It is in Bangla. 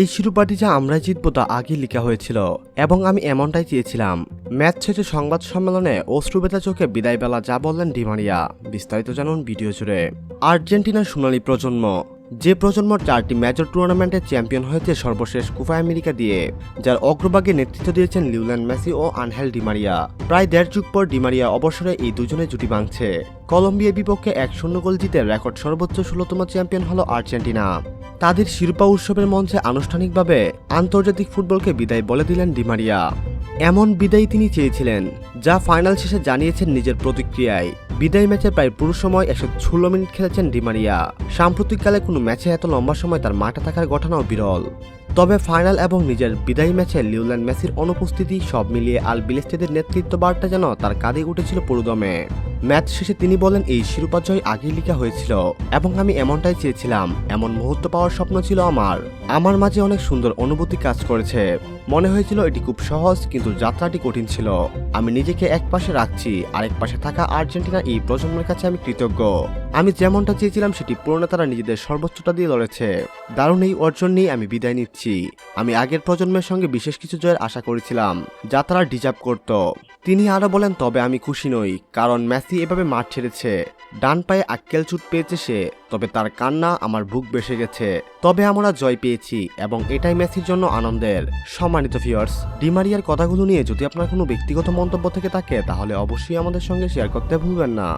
এই শিরোপাটি যা আমরা জিতবো তা আগে লেখা হয়েছিল, এবং আমি এমনটাই চেয়েছিলাম। ম্যাচ শেষে সংবাদ সম্মেলনে অশ্রুবেতা চোখে বিদায় বেলা যা বললেন ডিমারিয়া বিস্তারিত জানুন ভিডিও জুড়ে। আর্জেন্টিনার সোনালী প্রজন্ম। যে প্রজন্ম চারটি মেজর টুর্নামেন্টে চ্যাম্পিয়ন হয়েছে সর্বশেষ কুফা আমেরিকা দিয়ে, যার অগ্রভাগে নেতৃত্ব দিয়েছেন লিউল্যান্ড মেসি ও আনহেল ডিমারিয়া প্রায় দেড় যুগ পর ডিমারিয়া অবসরে এই দুজনে জুটি ভাঙছে কলম্বিয়ার বিপক্ষে এক শূন্য গোল জিতে রেকর্ড সর্বোচ্চ ষোলোতম চ্যাম্পিয়ন হল আর্জেন্টিনা। তাদের শিরোপা উৎসবের মঞ্চে আনুষ্ঠানিকভাবে আন্তর্জাতিক ফুটবলকে বিদায় বলে দিলেন ডিমারিয়া এমন বিদায় তিনি চেয়েছিলেন, যা ফাইনাল শেষে জানিয়েছেন নিজের প্রতিক্রিয়ায়। বিদায় ম্যাচে প্রায় পুরো সময় একশো ষোলো মিনিট খেলেছেন ডিমারিয়া সাম্প্রতিককালে কোনো ম্যাচে এত লম্বা সময় তার মাঠে থাকার ঘটনাও বিরল। তবে ফাইনাল এবং নিজের বিদায়ী ম্যাচে লিওল্যান্ড মেসির অনুপস্থিতি সব মিলিয়ে আল বিলেস্টেদের নেতৃত্ব বার্তা যেন তার কাঁধে উঠেছিল পুরোদমে। ম্যাচ শেষে তিনি বলেন, এই শিরোপা জয় আগেই লেখা হয়েছিল এবং আমি এমনটাই চেয়েছিলাম। এমন মুহূর্ত পাওয়ার স্বপ্ন ছিল আমার। আমার মাঝে অনেক সুন্দর অনুভূতি কাজ করেছে। মনে হয়েছিল এটি খুব সহজ, কিন্তু যাত্রাটি কঠিন ছিল। আমি নিজেকে এক পাশে রাখছি, আরেক পাশে থাকা আর্জেন্টিনা এই প্রজন্মের কাছে আমি কৃতজ্ঞ। আমি যেমনটা চেয়েছিলাম, সেটি পূর্ণতারা নিজেদের সর্বোচ্চটা দিয়ে লড়েছে। দারুণ এই অর্জন নিয়ে আমি বিদায় নিচ্ছি। আমি আগের প্রজন্মের সঙ্গে বিশেষ কিছু জয়ের আশা করেছিলাম। যা তারা ডিজার্ভ করত। তিনি আরও বলেন, তবে আমি খুশি নই, কারণ মেসি এভাবে মাঠ ছেড়েছে। ডান পায়ে আক্কেল চুট পেয়েছে সে, তবে তার কান্না আমার বুক বেসে গেছে। তবে আমরা জয় পেয়েছি এবং এটাই মেসির জন্য আনন্দের। সম্মানিত ভিউয়ার্স ডিমারিয়ার কথাগুলো নিয়ে যদি আপনার কোনো ব্যক্তিগত মন্তব্য থেকে থাকে, তাহলে অবশ্যই আমাদের সঙ্গে শেয়ার করতে ভুলবেন না।